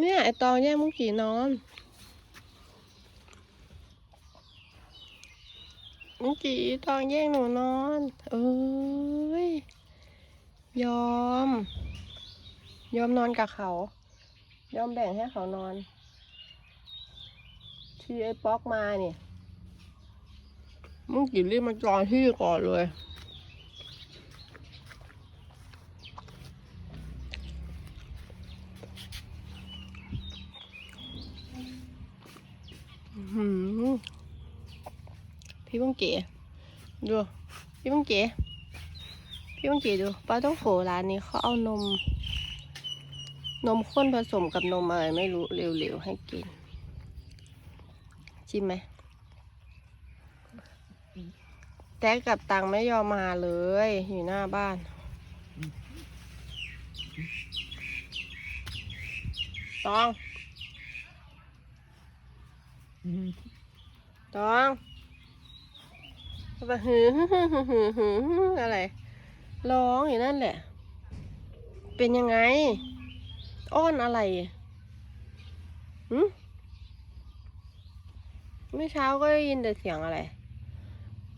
เนี่ย ไอตองแย่งมุกกี่นอน มุกกี่ตองแย่งหนูนอน เอ้ย ยอม ยอมนอนกับเขา ยอมแบ่งให้เขานอน ที่ไอ้ป๊อกมาเนี่ย มุกกี่รีบมาจองที่ก่อนเลย อื้อหือ พี่บุ้งเก๋ดูพี่บุ้งเก๋พี่บุ้งเก๋ดูป้าต้องโขร้านนี้เขาเอานม นมข้นผสมกับนมอะไรไม่รู้เร็วๆให้กินชิมไหมแต๊กกับตังไม่ยอมมาเลย อยู่หน้าบ้านตองตอง แบบหือหือหือหือหือหือะไร ร้องอยู่นั่นแหละ เป็นยังไง อ้อนอะไรหืมเมื่อเช้าก็ได้ยินแต่เสียงอะไร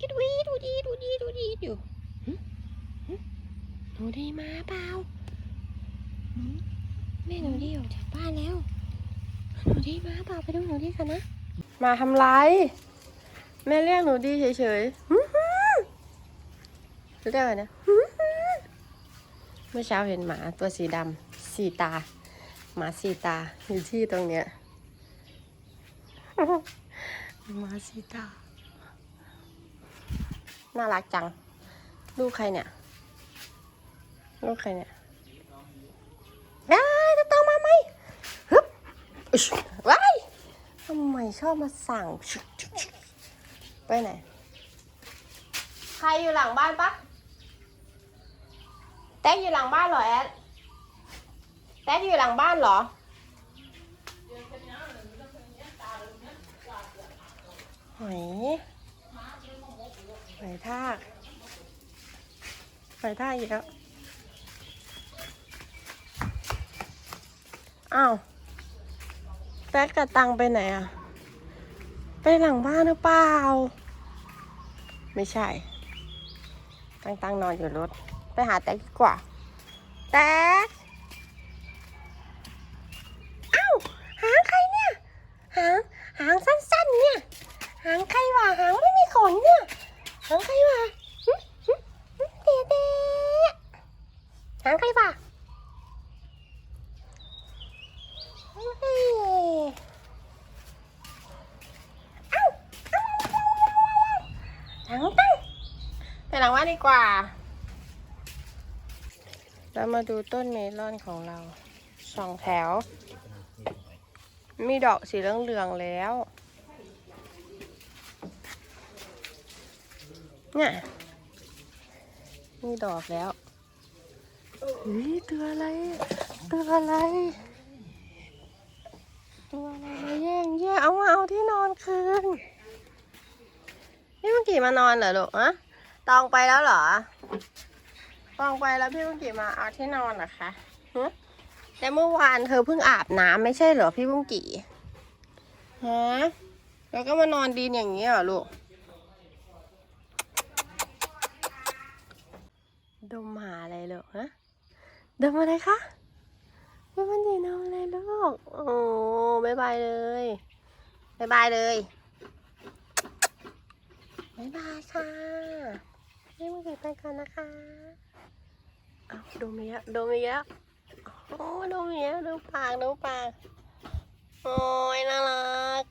กิดวีดูดีดูดีดูดีอยู่หนูดีมาเปล่าแม่หนูดีออกจากบ้านแล้ว หนูดีมาเปล่าไปดูหนูดีกันนะ มาทำไร แม่เรียกหนูดีเฉยๆหึหึเรียกอะไรนะหึหึเมื่อเช้าเห็นหมาตัวสีดำสีตา หมาสีตาอยู่ที่ตรงเนี้ยหมาสีตา น่ารักจัง ลูกใครเนี่ย ลูกใครเนี่ยได้จะต้องมาไหมฮึบอึชว้ายทำไมชอบมาสั่งชึกชึกชึก ไปไหน ใครอยู่หลังบ้านปะแต๊กอยู่หลังบ้านเหรอแอดแต๊กอยู่หลังบ้านเหรอ หอยหอยทากหอยทากอีกแล้ว อ้าวแป๊กกับตังไปไหนอะ ไปหลังบ้านหรือเปล่า ไม่ใช่ ตังตังนอนอยู่รถ ไปหาแต๊กดีกว่า แต๊กเอ้าหางใครเนี่ย หาง หางสั้นๆ เนี่ย หางใครวะหางไม่มีขนเนี่ย หางใครวะเด๊ะเด๊ะหางใครวะเฮ้ยเอ้าเอ้าหางตั้ง ไปหลังว่านดีกว่า เรามาดูต้นเมลอนของเราสองแถว มีดอกสีเหลืองๆแล้ว เนี่ยมีดอกแล้วเฮ้ยตัวอะไร ตัวอะไร ตัวอะไรมาแย่งแย่งเอามาเอาที่นอนคืนพี่เมื่อกี้มานอนเหรอลูกอะ ตองไปแล้วเหรอ ตองไปแล้วพี่เมื่อกี้มาเอาที่นอนเหรอคะฮะแต่เมื่อวานเธอเพิ่งอาบน้ำไม่ใช่เหรอพี่บุ้งกี่ฮะแล้วก็มานอนดีนอย่างนี้เหรอลูก ดมหาอะไรเหรอฮะดมอะไรคะไม่มันดีดมอะไรลูก โอ้บายบายเลยบายบายเลยบายบายค่ะ ให้มันเก็บไปก่อนนะคะเอาดมเยอะดมเยอะโอ้ดมเยอะดูปากดูปาก โอ้ยน่ารัก